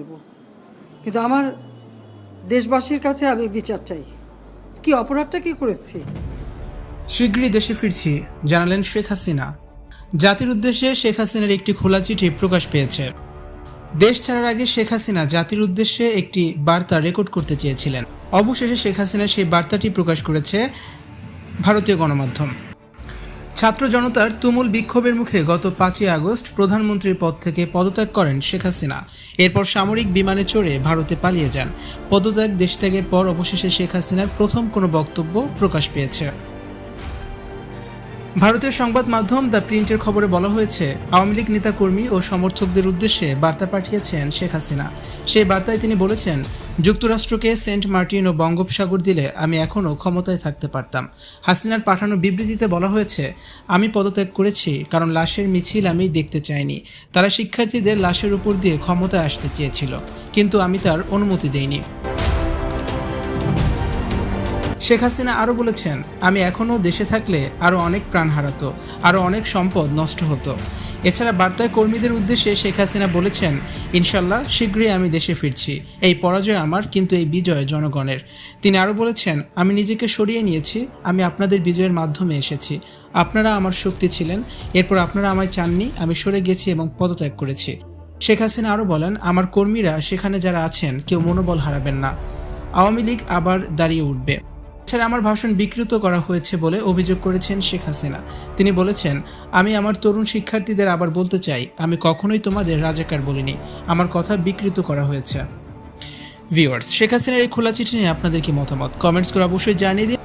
দেব। কিন্তু আমার দেশবাসীর কাছে আমি বিচার চাই। কি অপরাধটা কি করেছি? শীঘ্রই দেশে ফিরছি, জানালেন শেখ হাসিনা। জাতির উদ্দেশ্যে শেখ হাসিনার একটি খোলা চিঠি প্রকাশ পেয়েছে। দেশ ছাড়ার আগে শেখ হাসিনা জাতির উদ্দেশ্যে একটি বার্তা রেকর্ড করতে চেয়েছিলেন। অবশেষে শেখ হাসিনা সেই বার্তাটি প্রকাশ করেছে ভারতীয় গণমাধ্যম। ছাত্র জনতার তুমুল বিক্ষোভের মুখে গত পাঁচই আগস্ট প্রধানমন্ত্রীর পদ থেকে পদত্যাগ করেন শেখ হাসিনা। এরপর সামরিক বিমানে চড়ে ভারতে পালিয়ে যান। পদত্যাগ, দেশত্যাগের পর অবশেষে শেখ হাসিনার প্রথম কোনো বক্তব্য প্রকাশ পেয়েছে। ভারতীয় সংবাদ মাধ্যম দ্য প্রিন্টের খবরে বলা হয়েছে, আওয়ামী লীগ নেতাকর্মী ও সমর্থকদের উদ্দেশ্যে বার্তা পাঠিয়েছেন শেখ হাসিনা। সেই বার্তায় তিনি বলেছেন, যুক্তরাষ্ট্রকে সেন্ট মার্টিন ও বঙ্গোপসাগর দিলে আমি এখনও ক্ষমতায় থাকতে পারতাম। হাসিনার পাঠানো বিবৃতিতে বলা হয়েছে, আমি পদত্যাগ করেছি, কারণ লাশের মিছিল আমি দেখতে চাইনি। তারা শিক্ষার্থীদের লাশের উপর দিয়ে ক্ষমতায় আসতে চেয়েছিল, কিন্তু আমি তার অনুমতি দেইনি। শেখ হাসিনা আরও বলেছেন, আমি এখনও দেশে থাকলে আরও অনেক প্রাণ হারাতো, আরও অনেক সম্পদ নষ্ট হতো। এছাড়া বার্তায় কর্মীদের উদ্দেশ্যে শেখ হাসিনা বলেছেন, ইনশাল্লাহ শীঘ্রই আমি দেশে ফিরছি, এই পরাজয় আমার, কিন্তু এই বিজয় জনগণের। তিনি আরও বলেছেন, আমি নিজেকে সরিয়ে নিয়েছি, আমি আপনাদের বিজয়ের মাধ্যমে এসেছি। আপনারা আমার শক্তি ছিলেন, এরপর আপনারা আমায় চাননি, আমি সরে গেছি এবং পদত্যাগ করেছি। শেখ হাসিনা আরও বলেন, আমার কর্মীরা সেখানে যারা আছেন, কেউ মনোবল হারাবেন না। আওয়ামী লীগ আবার দাঁড়িয়ে উঠবে। এছাড়া আমার ভাষণ বিকৃত করা হয়েছে বলে অভিযোগ করেছেন শেখ হাসিনা। তিনি বলেছেন, আমি আমার তরুণ শিক্ষার্থীদের আবার বলতে চাই, আমি কখনোই তোমাদের রাজাকার বলিনি, আমার কথা বিকৃত করা হয়েছে। ভিউয়ার্স, শেখ হাসিনার এই খোলা চিঠি নিয়ে আপনাদের কি মতামত? কমেন্টস করে অবশ্যই জানিয়ে দিন।